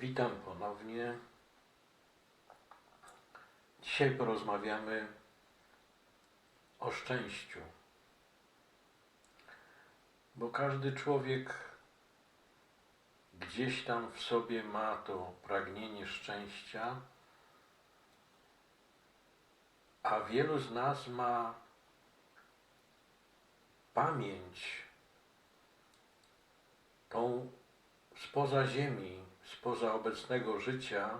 Witam ponownie. Dzisiaj porozmawiamy o szczęściu. Bo każdy człowiek gdzieś tam w sobie ma to pragnienie szczęścia, a wielu z nas ma pamięć tą spoza ziemi, spoza obecnego życia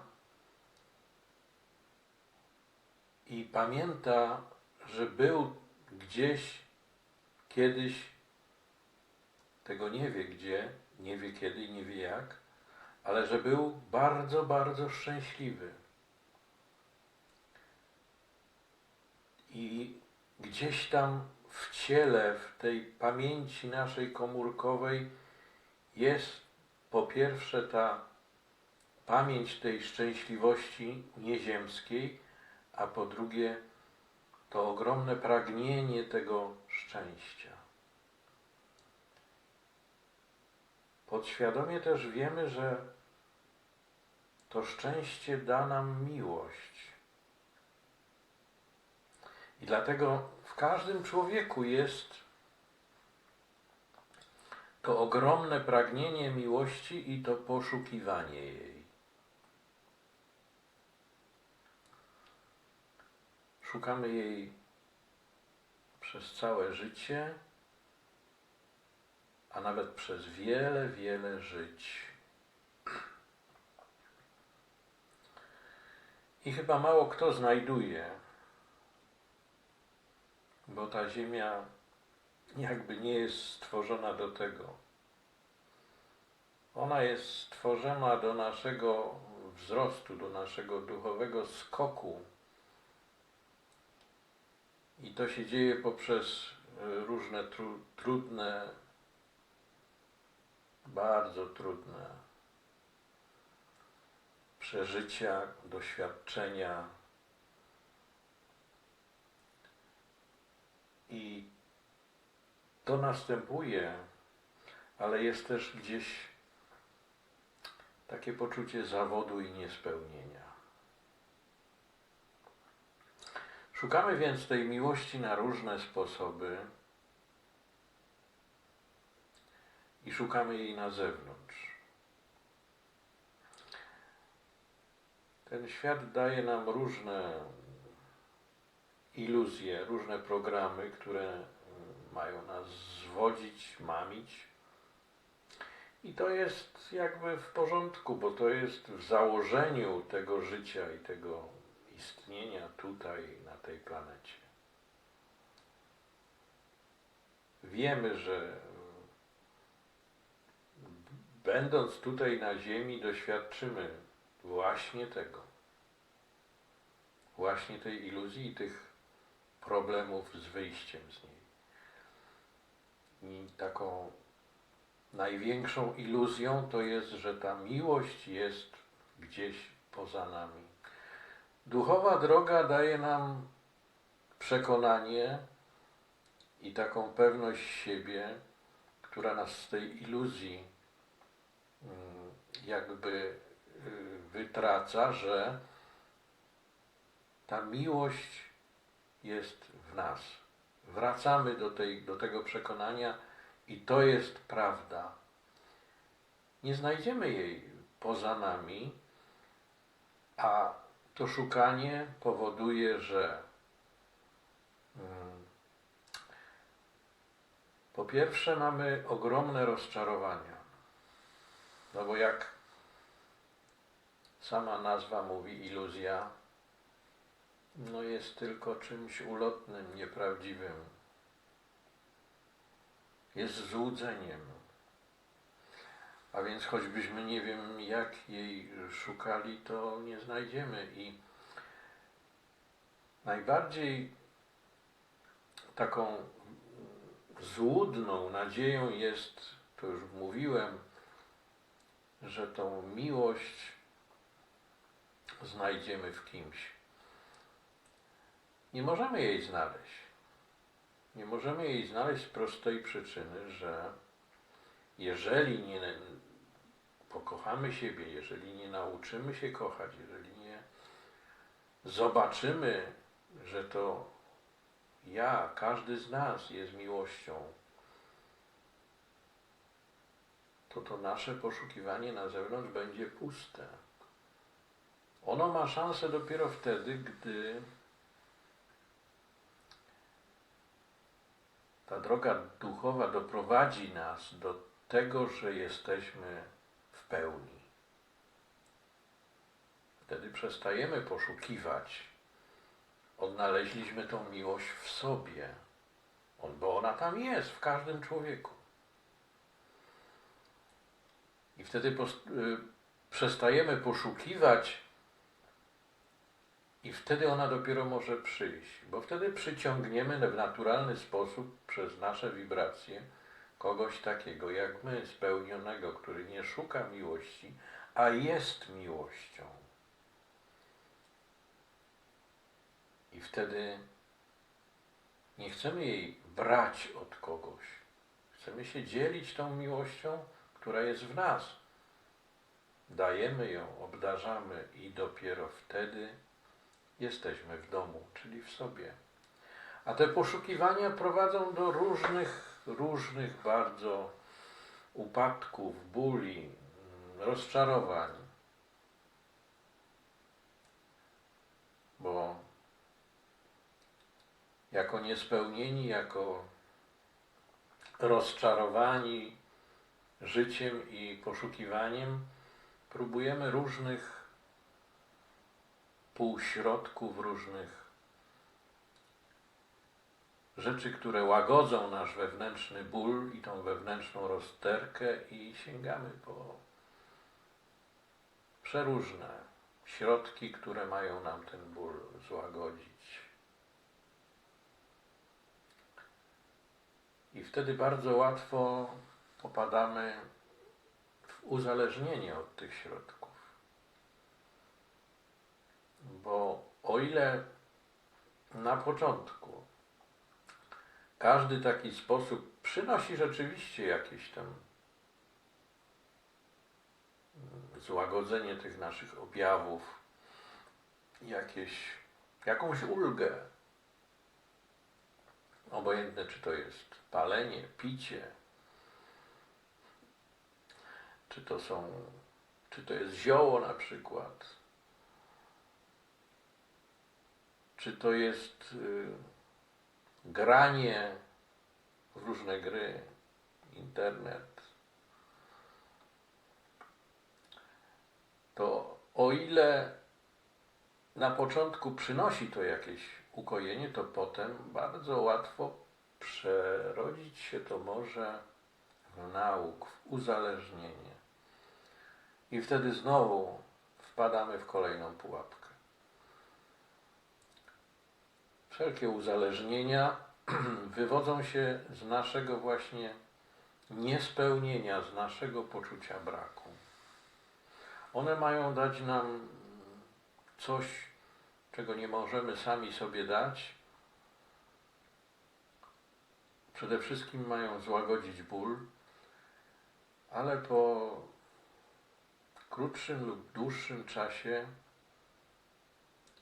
i pamięta, że był gdzieś kiedyś, tego nie wie gdzie, nie wie kiedy i nie wie jak, ale że był bardzo, bardzo szczęśliwy. I gdzieś tam w ciele, w tej pamięci naszej komórkowej jest po pierwsze ta pamięć tej szczęśliwości nieziemskiej, a po drugie to ogromne pragnienie tego szczęścia. Podświadomie też wiemy, że to szczęście da nam miłość. I dlatego w każdym człowieku jest to ogromne pragnienie miłości i to poszukiwanie jej. Szukamy jej przez całe życie, a nawet przez wiele, wiele żyć. I chyba mało kto znajduje, bo ta ziemia jakby nie jest stworzona do tego. Ona jest stworzona do naszego wzrostu, do naszego duchowego skoku. I to się dzieje poprzez e, różne tru, trudne, bardzo trudne przeżycia, doświadczenia. I to następuje, ale jest też gdzieś takie poczucie zawodu i niespełnienia. Szukamy więc tej miłości na różne sposoby i szukamy jej na zewnątrz. Ten świat daje nam różne iluzje, różne programy, które mają nas zwodzić, mamić. I to jest jakby w porządku, bo to jest w założeniu tego życia i tego istnienia tutaj, tej planecie. Wiemy, że będąc tutaj na Ziemi, doświadczymy właśnie tego. Właśnie tej iluzji i tych problemów z wyjściem z niej. I taką największą iluzją to jest, że ta miłość jest gdzieś poza nami. Duchowa droga daje nam przekonanie i taką pewność siebie, która nas z tej iluzji mm, jakby y, wytraca, że ta miłość jest w nas wracamy do, tej, do tego przekonania i to jest prawda. Nie znajdziemy jej poza nami, a to szukanie powoduje, że po pierwsze mamy ogromne rozczarowania. No bo jak sama nazwa mówi iluzja, no jest tylko czymś ulotnym, nieprawdziwym. Jest złudzeniem. A więc choćbyśmy nie wiem jak jej szukali, to nie znajdziemy. I najbardziej taką złudną nadzieją jest, to już mówiłem, że tą miłość znajdziemy w kimś. Nie możemy jej znaleźć. Nie możemy jej znaleźć z prostej przyczyny, że jeżeli nie pokochamy siebie, jeżeli nie nauczymy się kochać, jeżeli nie zobaczymy, że to ja, każdy z nas jest miłością, to to nasze poszukiwanie na zewnątrz będzie puste. Ono ma szansę dopiero wtedy, gdy ta droga duchowa doprowadzi nas do tego, że jesteśmy w pełni. Wtedy przestajemy poszukiwać. Odnaleźliśmy tą miłość w sobie, bo ona tam jest, w każdym człowieku. I wtedy y, przestajemy poszukiwać, i wtedy ona dopiero może przyjść, bo wtedy przyciągniemy w naturalny sposób przez nasze wibracje kogoś takiego jak my, spełnionego, który nie szuka miłości, a jest miłością. I wtedy nie chcemy jej brać od kogoś. Chcemy się dzielić tą miłością, która jest w nas. Dajemy ją, obdarzamy i dopiero wtedy jesteśmy w domu, czyli w sobie. A te poszukiwania prowadzą do różnych, różnych bardzo upadków, bóli, rozczarowań. Bo jako niespełnieni, jako rozczarowani życiem i poszukiwaniem, próbujemy różnych półśrodków, różnych rzeczy, które łagodzą nasz wewnętrzny ból i tą wewnętrzną rozterkę i sięgamy po przeróżne środki, które mają nam ten ból złagodzić. I wtedy bardzo łatwo popadamy w uzależnienie od tych środków. Bo o ile na początku każdy taki sposób przynosi rzeczywiście jakieś tam złagodzenie tych naszych objawów, jakieś, jakąś ulgę. Obojętne, czy to jest palenie, picie, czy to są, czy to jest zioło na przykład, czy to jest y, granie w różne gry, internet, to o ile na początku przynosi to jakieś ukojenie, to potem bardzo łatwo przerodzić się to może w nauk, w uzależnienie. I wtedy znowu wpadamy w kolejną pułapkę. Wszelkie uzależnienia wywodzą się z naszego właśnie niespełnienia, z naszego poczucia braku. One mają dać nam coś, czego nie możemy sami sobie dać. Przede wszystkim mają złagodzić ból, ale po krótszym lub dłuższym czasie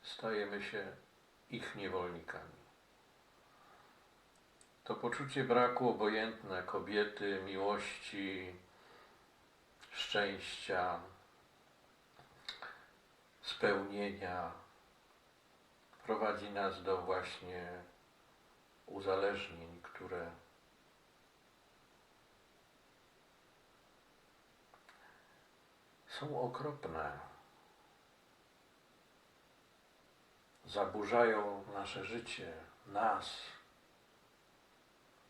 stajemy się ich niewolnikami. To poczucie braku obojętne kobiety, miłości, szczęścia, spełnienia prowadzi nas do właśnie uzależnień, które są okropne. Zaburzają nasze życie, nas,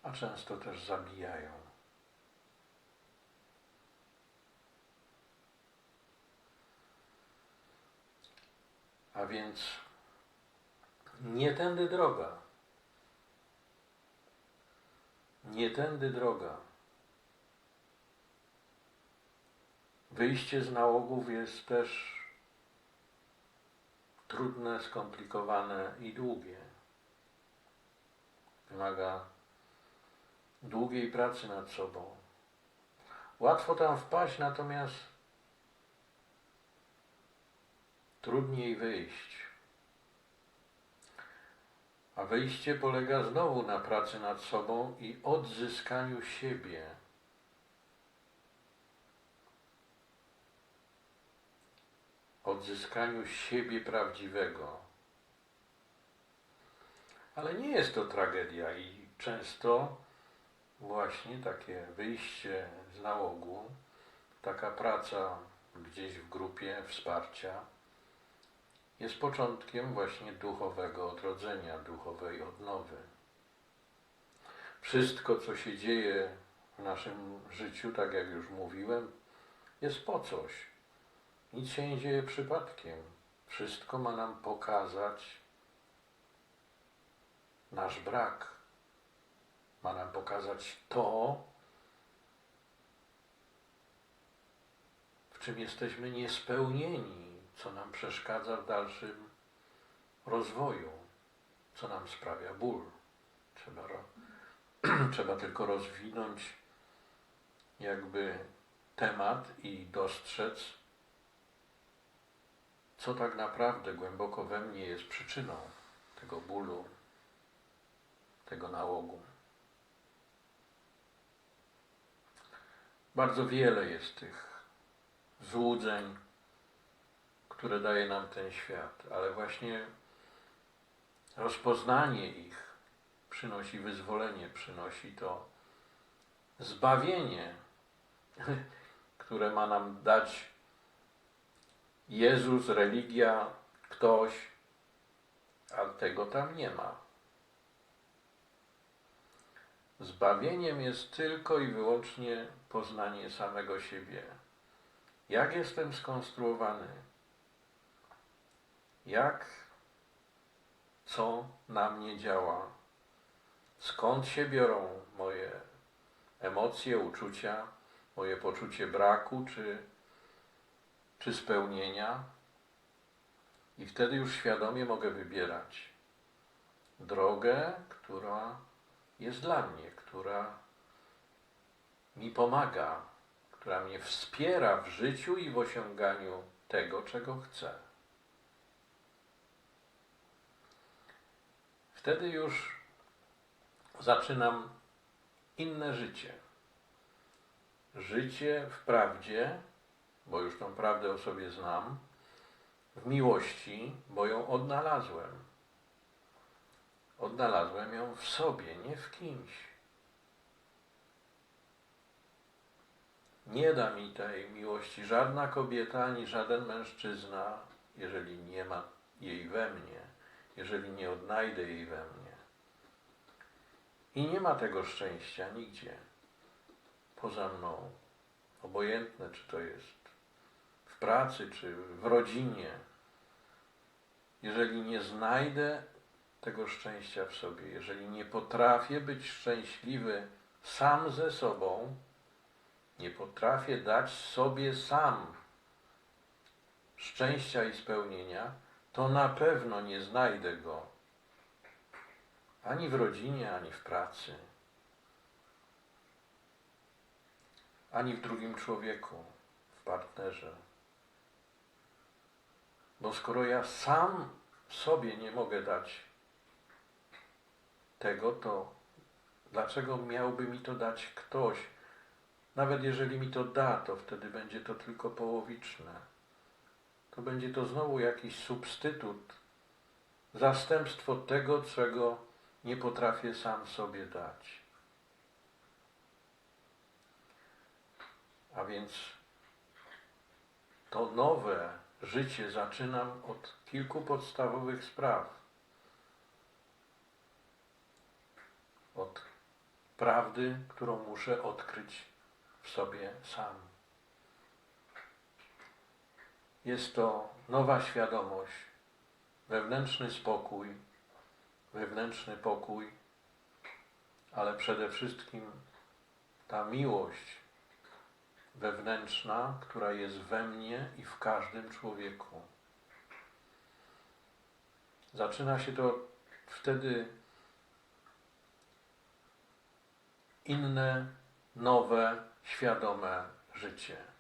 a często też zabijają. A więc nie tędy droga. Nie tędy droga. Wyjście z nałogów jest też trudne, skomplikowane i długie. Wymaga długiej pracy nad sobą. Łatwo tam wpaść, natomiast trudniej wyjść. A wyjście polega znowu na pracy nad sobą i odzyskaniu siebie. Odzyskaniu siebie prawdziwego. Ale nie jest to tragedia i często właśnie takie wyjście z nałogu, taka praca gdzieś w grupie wsparcia jest początkiem właśnie duchowego odrodzenia, duchowej odnowy. Wszystko, co się dzieje w naszym życiu, tak jak już mówiłem, jest po coś. Nic się nie dzieje przypadkiem. Wszystko ma nam pokazać nasz brak. Ma nam pokazać to, w czym jesteśmy niespełnieni, co nam przeszkadza w dalszym rozwoju, co nam sprawia ból. Trzeba. Trzeba tylko rozwinąć jakby temat i dostrzec, co tak naprawdę głęboko we mnie jest przyczyną tego bólu, tego nałogu. Bardzo wiele jest tych złudzeń, które daje nam ten świat, ale właśnie rozpoznanie ich przynosi wyzwolenie, przynosi to zbawienie, które ma nam dać Jezus, religia, ktoś, a tego tam nie ma. Zbawieniem jest tylko i wyłącznie poznanie samego siebie. Jak jestem skonstruowany? Jak, co na mnie działa? Skąd się biorą moje emocje, uczucia, moje poczucie braku czy, czy spełnienia? I wtedy już świadomie mogę wybierać drogę, która jest dla mnie, która mi pomaga, która mnie wspiera w życiu i w osiąganiu tego, czego chcę. Wtedy już zaczynam inne życie. Życie w prawdzie, bo już tą prawdę o sobie znam, w miłości, bo ją odnalazłem. Odnalazłem ją w sobie, nie w kimś. Nie da mi tej miłości żadna kobieta ani żaden mężczyzna, jeżeli nie ma jej we mnie, jeżeli nie odnajdę jej we mnie. I nie ma tego szczęścia nigdzie poza mną. Obojętne, czy to jest w pracy, czy w rodzinie. Jeżeli nie znajdę tego szczęścia w sobie, jeżeli nie potrafię być szczęśliwy sam ze sobą, nie potrafię dać sobie sam szczęścia i spełnienia, to na pewno nie znajdę go ani w rodzinie, ani w pracy, ani w drugim człowieku, w partnerze. Bo skoro ja sam sobie nie mogę dać tego, to dlaczego miałby mi to dać ktoś? Nawet jeżeli mi to da, to wtedy będzie to tylko połowiczne. To będzie to znowu jakiś substytut, zastępstwo tego, czego nie potrafię sam sobie dać. A więc to nowe życie zaczynam od kilku podstawowych spraw. Od prawdy, którą muszę odkryć w sobie sam. Jest to nowa świadomość, wewnętrzny spokój, wewnętrzny pokój, ale przede wszystkim ta miłość wewnętrzna, która jest we mnie i w każdym człowieku. Zaczyna się to wtedy inne, nowe, świadome życie.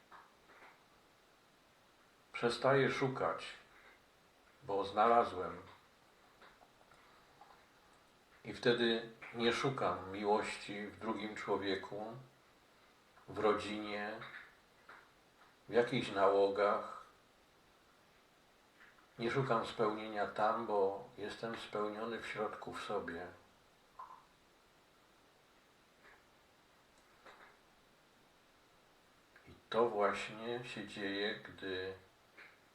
Przestaję szukać bo znalazłem. I wtedy nie szukam miłości w drugim człowieku, w rodzinie, w jakichś nałogach. Nie szukam spełnienia tam, bo jestem spełniony w środku w sobie. I to właśnie się dzieje, gdy,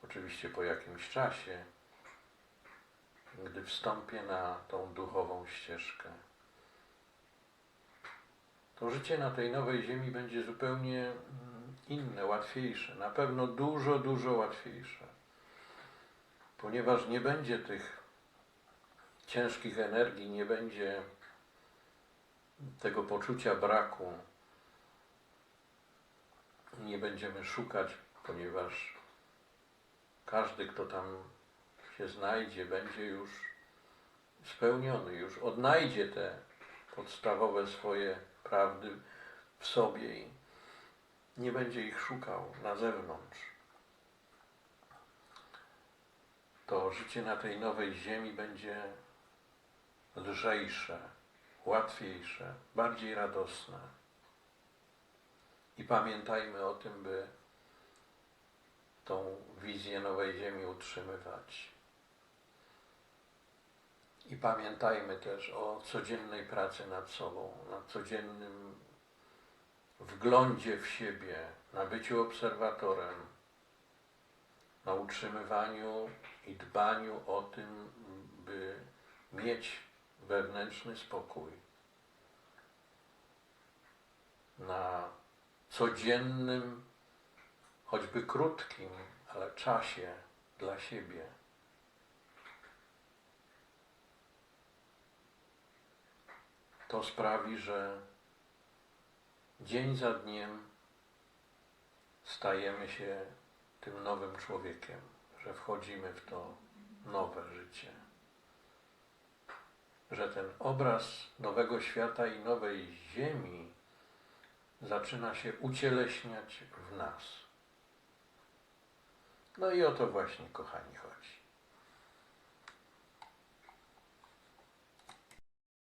oczywiście po jakimś czasie, gdy wstąpię na tą duchową ścieżkę. To życie na tej nowej ziemi będzie zupełnie mm, inne, łatwiejsze, na pewno dużo, dużo łatwiejsze, ponieważ nie będzie tych ciężkich energii, nie będzie tego poczucia braku, nie będziemy szukać, ponieważ każdy, kto tam się znajdzie, będzie już spełniony, już odnajdzie te podstawowe swoje prawdy w sobie i nie będzie ich szukał na zewnątrz. To życie na tej nowej ziemi będzie lżejsze, łatwiejsze, bardziej radosne. I pamiętajmy o tym, by tą wizję nowej ziemi utrzymywać. I pamiętajmy też o codziennej pracy nad sobą, na codziennym wglądzie w siebie, na byciu obserwatorem, na utrzymywaniu i dbaniu o tym, by mieć wewnętrzny spokój, na codziennym, choćby krótkim, ale czasie dla siebie. To sprawi, że dzień za dniem stajemy się tym nowym człowiekiem, że wchodzimy w to nowe życie. Że ten obraz nowego świata i nowej ziemi zaczyna się ucieleśniać w nas. No i o to właśnie, kochani, chodzi.